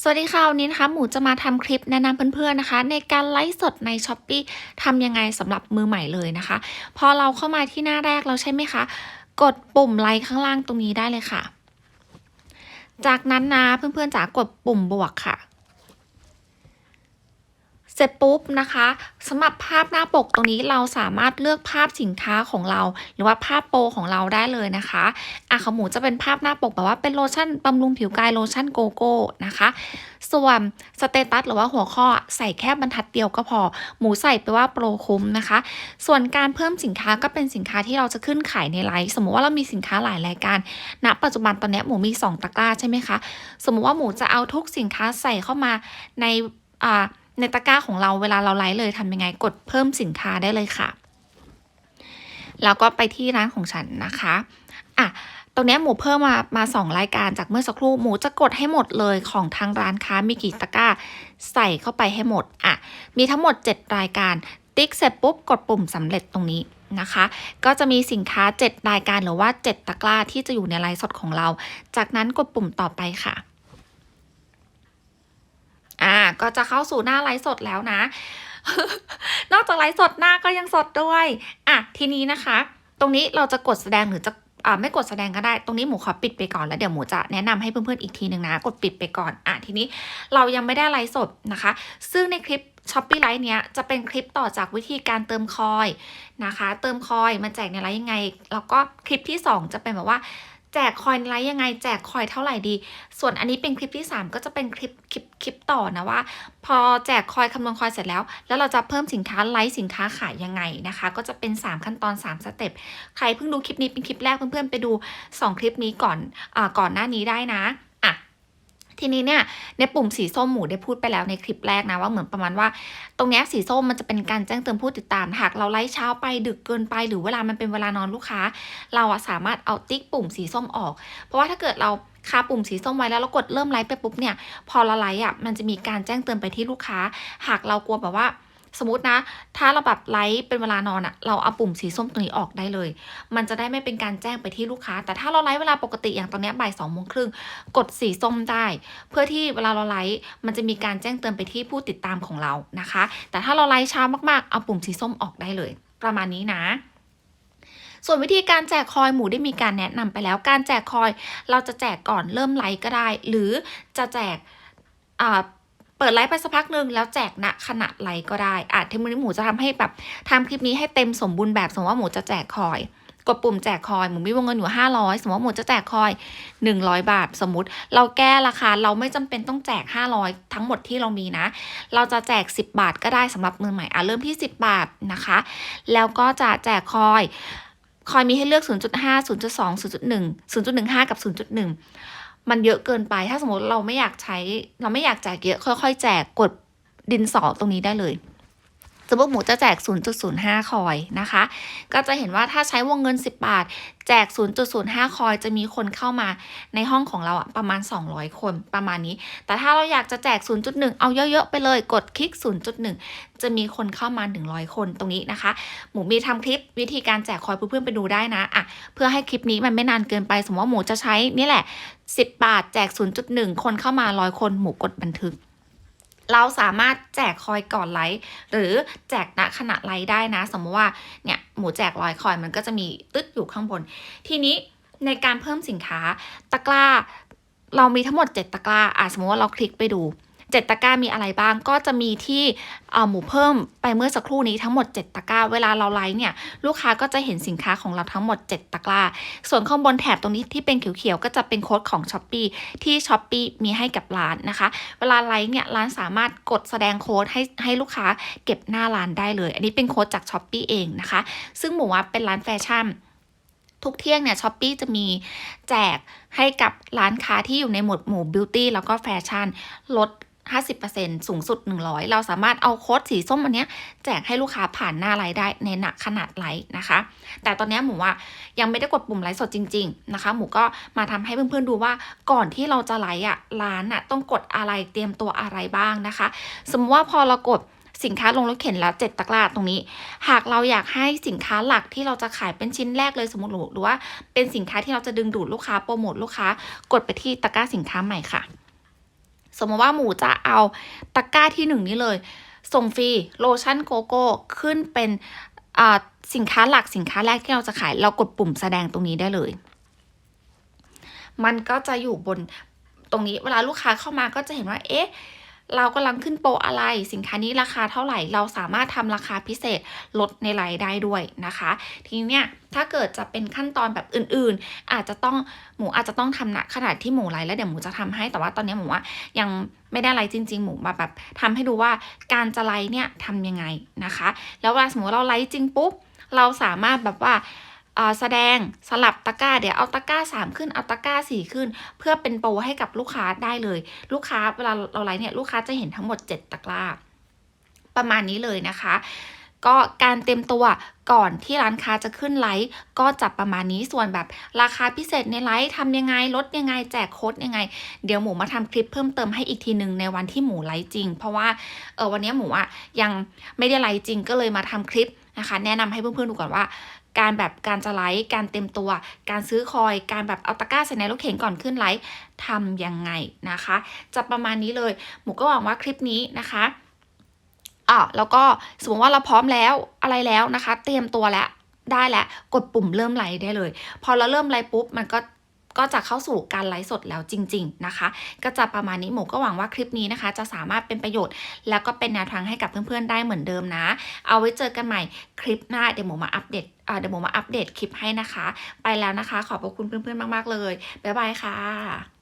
สวัสดีค่ะวันนี้นะคะหมูจะมาทำคลิปแนะนำเพื่อนๆนะคะ ในการไลฟ์สดใน s h อ p e e ทำยังไงสำหรับมือใหม่เลยนะคะ พอเราเข้ามาที่หน้าแรกเราใช่ไหมคะ กดปุ่มไลค์ข้างล่างตรงนี้ได้เลยค่ะ จากนั้นนะเพื่อนๆจ๋ากดปุ่มบวกค่ะ เสร็จปุ๊บนะคะสำหรับภาพหน้าปกตรงนี้เราสามารถเลือกภาพสินค้าของเรา หรือว่าภาพโปรของเราได้เลยนะคะอะขอหมูจะเป็นภาพหน้าปกแบบว่าเป็นโลชั่นบำรุงผิวกายโลชั่นโกโก้นะคะ ส่วนสเตตัสหรือว่าหัวข้อใส่แค่บรรทัดเดียวก็พอ หมูใส่ไปว่าโปรคุ้มนะคะ ส่วนการเพิ่มสินค้าก็เป็นสินค้าที่เราจะขึ้นขายในไลฟ์สมมติว่าเรามีสินค้าหลายรายการณปัจจุบันตอนนี้หมูมี 2 ตะกร้าใช่ไหมคะ สมมติว่าหมูจะเอาทุกสินค้าใส่เข้ามาในอ่า ในตะกร้าของเราเวลาเราไลฟ์เลยทำยังไงกดเพิ่มสินค้าได้เลยค่ะ แล้วก็ไปที่ร้านของฉันนะคะอะตรงนี้หมูเพิ่มมามาสองรายการจากเมื่อสักครู่หมูจะกดให้หมดเลยของทางร้านค้ามีกี่ตะกร้า ใส่เข้าไปให้หมดอะมีทั้งหมด 7 รายการ ติ๊กเสร็จปุ๊บกดปุ่มสำเร็จตรงนี้นะคะ ก็จะมีสินค้า 7 รายการหรือว่า 7 ตะกร้าที่จะอยู่ในไลฟ์สดของเรา จากนั้นกดปุ่มต่อไปค่ะ ก็จะเข้าสู่หน้าไลฟ์สดแล้วนะ นอกจากไลฟ์สดหน้าก็ยังสดด้วยอะทีนี้นะคะ ตรงนี้เราจะกดแสดงหรือจะอ่าไม่กดแสดงก็ได้ ตรงนี้หมูขอปิดไปก่อนแล้วเดี๋ยวหมูจะแนะนำให้เพื่อนๆอีกทีหนึ่งนะ กดปิดไปก่อน อะทีนี้เรายังไม่ได้ไลฟ์สดนะคะ ซึ่งในคลิปช้อปปี้ไลฟ์เนี้ยจะเป็นคลิปต่อจากวิธีการเติมคอยนะคะ เติมคอยมาแจกในไลฟ์ยังไง แล้วก็คลิปที่ 2 จะเป็นแบบว่า แจกคอยไลฟ์ยังไง แจกคอยเท่าไหร่ดี ส่วนอันนี้เป็นคลิปที่ 3 ก็จะเป็นคลิปคลิปคลิปต่อนะว่า พอแจกคอยคำนวณคอยเสร็จแล้ว แล้วเราจะเพิ่มสินค้าไลฟ์สินค้าขายยังไงนะคะ ก็จะเป็น 3 ขั้นตอน 3 สเต็ปใครเพิ่งดูคลิปนี้เป็นคลิปแรกเพื่อนๆไปดู 2 คลิปนี้ก่อนอ่าก่อนหน้านี้ได้นะ ทีนี้เนี่ยในปุ่มสีส้มหมูได้พูดไปแล้วในคลิปแรกนะว่าเหมือนประมาณว่า ตรงนี้สีส้มมันจะเป็นการแจ้งเตือนผู้ติดตามหากเราไลฟ์เช้าไปดึกเกินไป หรือเวลามันเป็นเวลานอนลูกค้า เราอะสามารถเอาติ๊กปุ่มสีส้มออก เพราะว่าถ้าเกิดเราคาปุ่มสีส้มไว้แล้วเรากดเริ่มไลฟ์ไปปุ๊บเนี่ย พอเราไลฟ์อะมันจะมีการแจ้งเตือนไปที่ลูกค้า หากเรากลัวแบบว่า สมมตินะ ถ้าเราแบบไลฟ์เป็นเวลานอนอะเราเอาปุ่มสีส้มตรงนี้ออกได้เลย มันจะได้ไม่เป็นการแจ้งไปที่ลูกค้า แต่ถ้าเราไลฟ์เวลาปกติอย่างตอนนี้บ่ายสองโมงครึ่งกดสีส้มได้ เพื่อที่เวลาเราไลฟ์มันจะมีการแจ้งเตือนไปที่ผู้ติดตามของเรานะคะ แต่ถ้าเราไลฟ์เช้ามากๆเอาปุ่มสีส้มออกได้เลย ประมาณนี้นะส่วนวิธีการแจกคอยหมูได้มีการแนะนำไปแล้ว การแจกคอยเราจะแจกก่อนเริ่มไลฟ์ก็ได้ หรือจะแจกอ่า ปิดไลฟ์ไปสักพักหนึ่งแล้วแจกณขณะไลฟ์ก็ได้อาจทีนี้หมูจะทำให้แบบทำคลิปนี้ให้เต็มสมบูรณ์แบบสมมติว่าหมูจะแจกคอยกดปุ่มแจกคอย หมูมีวงเงินอยู่ 500 สมมติว่าหมูจะแจกคอย 100 บาท สมมติ เราแก้ราคา เราไม่จำเป็นต้องแจก 500 ทั้งหมดที่เรามีนะ เราจะแจก 10 บาทก็ได้สำหรับมือใหม่อะเริ่มที่ 10 บาทนะคะ แล้วก็จะแจกคอย คอยมีให้เลือก 0.5 0.2 0.1 0.15 กับ 0.1 มันเยอะเกินไป ถ้าสมมติเราไม่อยากใช้ เราไม่อยากแจกเยอะค่อย ๆ แจกกดดินสอตรงนี้ได้เลย สมมติหมูจะแจก 0.05 คอยนะคะ ก็จะเห็นว่าถ้าใช้วงเงิน 10 บาท แจก 0.05 คอยจะมีคนเข้ามาในห้องของเราอะประมาณ 200 คนประมาณนี้ แต่ถ้าเราอยากจะแจก 0.1 เอาเยอะๆไปเลย กดคลิก 0.1 จะมีคนเข้ามา 100 คนตรงนี้นะคะ หมูมีทำคลิปวิธีการแจกคอยเพื่อนๆไปดูได้นะอะเพื่อให้คลิปนี้มันไม่นานเกินไป สมมติว่าหมูจะใช้นี่แหละ 10 บาทแจก 0.1 คนเข้ามา 100 คน หมูกดบันทึก เราสามารถแจกคอยก่อนไลฟ์หรือแจกณขณะไลฟ์ได้นะ สมมติว่าเนี่ยหมูแจกร้อยคอยมันก็จะมีตึ๊ดอยู่ข้างบน ทีนี้ในการเพิ่มสินค้าตะกร้า เรามีทั้งหมด 7 ตะกร้าอะสมมติว่าเราคลิกไปดู 7 ตะกร้ามีอะไรบ้างก็จะมีที่หมูเพิ่มไปเมื่อสักครู่นี้ทั้งหมด 7 ตะกร้า เวลาเราไลฟ์เนี่ยลูกค้าก็จะเห็นสินค้าของเราทั้งหมด 7 ตะกร้า ส่วนข้างบนแถบตรงนี้ที่เป็นเขียวๆก็จะเป็นโค้ดของ s h อ p e e ที่ s h อ p e e มีให้กับร้านนะคะ เวลาไลฟ์เนี่ยร้านสามารถกดแสดงโค้ดให้ให้ลูกค้าเก็บหน้าร้านได้เลย อันนี้เป็นโค้ดจาก s h อ p e e เองนะคะ ซึ่งหมูว่าเป็นร้านแฟชั่นทุกเที่ยงเนี่ยช้อปปีจะมีแจกให้กับร้านค้าที่อยู่ในหมวดหมู่บิวตี้แล้วก็แฟชั่น ลด 50%สูงสุด 100 เราสามารถเอาโค้ดสีส้มอันเนี้ยแจกให้ลูกค้าผ่านหน้าไลฟ์ได้ในหนักขนาดไลฟ์นะคะ แต่ตอนนี้หมูว่ายังไม่ได้กดปุ่มไลฟ์สดจริง ๆนะคะ หมูก็มาทำให้เพื่อนๆดูว่าก่อนที่เราจะไลฟ์อะร้านอะต้องกดอะไรเตรียมตัวอะไรบ้างนะคะ สมมติว่าพอเรากดสินค้าลงรถเข็นแล้วเจ็ดตะกร้าตรงนี้ หากเราอยากให้สินค้าหลักที่เราจะขายเป็นชิ้นแรกเลยสมมติหรือว่าเป็นสินค้าที่เราจะดึงดูดลูกค้าโปรโมทลูกค้ากดไปที่ตะกร้าสินค้าใหม่ค่ะ สมมติว่าหมูจะเอาตะกร้าที่หนึ่งนี้เลย ส่งฟรีโลชั่นโกโก้ขึ้นเป็นอ่าสินค้าหลักสินค้าแรกที่เราจะขาย เรากดปุ่มแสดงตรงนี้ได้เลย มันก็จะอยู่บนตรงนี้เวลาลูกค้าเข้ามาก็จะเห็นว่า เอ๊ะ เรากำลังขึ้นโปรอะไร สินค้านี้ราคาเท่าไหร่ เราสามารถทำราคาพิเศษลดในไลน์ได้ด้วยนะคะ ทีนี้เนี่ยถ้าเกิดจะเป็นขั้นตอนแบบอื่นๆ อาจจะต้องหมูอาจจะต้องทำนะขนาดที่หมูไลฟ์แล้วเดี๋ยวหมูจะทำให้ แต่ว่าตอนนี้หมูว่ายังไม่ได้ไลฟ์จริง ๆ หมูมาแบบทำให้ดูว่าการจะไลฟ์เนี่ยทำยังไงนะคะ แล้วเวลาสมมติเราไลฟ์จริงปุ๊บเราสามารถแบบว่า แสดงสลับตะกร้าเดี๋ยวเอาตะกร้า 3 ขึ้นเอาตะกร้า 4 ขึ้น เพื่อเป็นโปรให้กับลูกค้าได้เลย ลูกค้าเวลาเราไลฟ์เนี่ยลูกค้าจะเห็นทั้งหมด 7 ตะกร้า ประมาณนี้เลยนะคะ ก็การเต็มตัวก่อนที่ร้านค้าจะขึ้นไลฟ์ก็จะประมาณนี้ส่วนแบบราคาพิเศษในไลฟ์ทำยังไงลดยังไงแจกโค้ดยังไง เดี๋ยวหมูมาทำคลิปเพิ่มเติมให้อีกทีหนึ่งในวันที่หมูไลฟ์จริง เพราะว่าเออวันนี้หมูอะยังไม่ได้ไลฟ์จริงก็เลยมาทำคลิป นะคะ แนะนำให้เพื่อนๆดูก่อนว่า การแบบการจะไลฟ์การเต็มตัว การซื้อคอย การแบบเอาตะกร้าใส่ในรถเข็นก่อนขึ้นไลฟ์ทำยังไงนะคะ จะประมาณนี้เลย หมูก็หวังว่าคลิปนี้นะคะอะแล้วก็สมมติว่าเราพร้อมแล้วอะไรแล้วนะคะ เตรียมตัวแล้วได้แล้วกดปุ่มเริ่มไลฟ์ได้เลย พอเราเริ่มไลฟ์ปุ๊บมันก็ ก็จะเข้าสู่การไลฟ์สดแล้วจริง ๆ นะคะ ก็จะประมาณนี้หมูก็หวังว่าคลิปนี้นะคะ จะสามารถเป็นประโยชน์ แล้วก็เป็นแนวทางให้กับเพื่อนๆได้เหมือนเดิมนะ เอาไว้เจอกันใหม่คลิปหน้าเดี๋ยวหมูมาอัปเดตเดี๋ยวหมูมาอัปเดตคลิปให้นะคะ ไปแล้วนะคะ ขอบพระคุณเพื่อนๆมากๆเลยบ๊ายบายค่ะ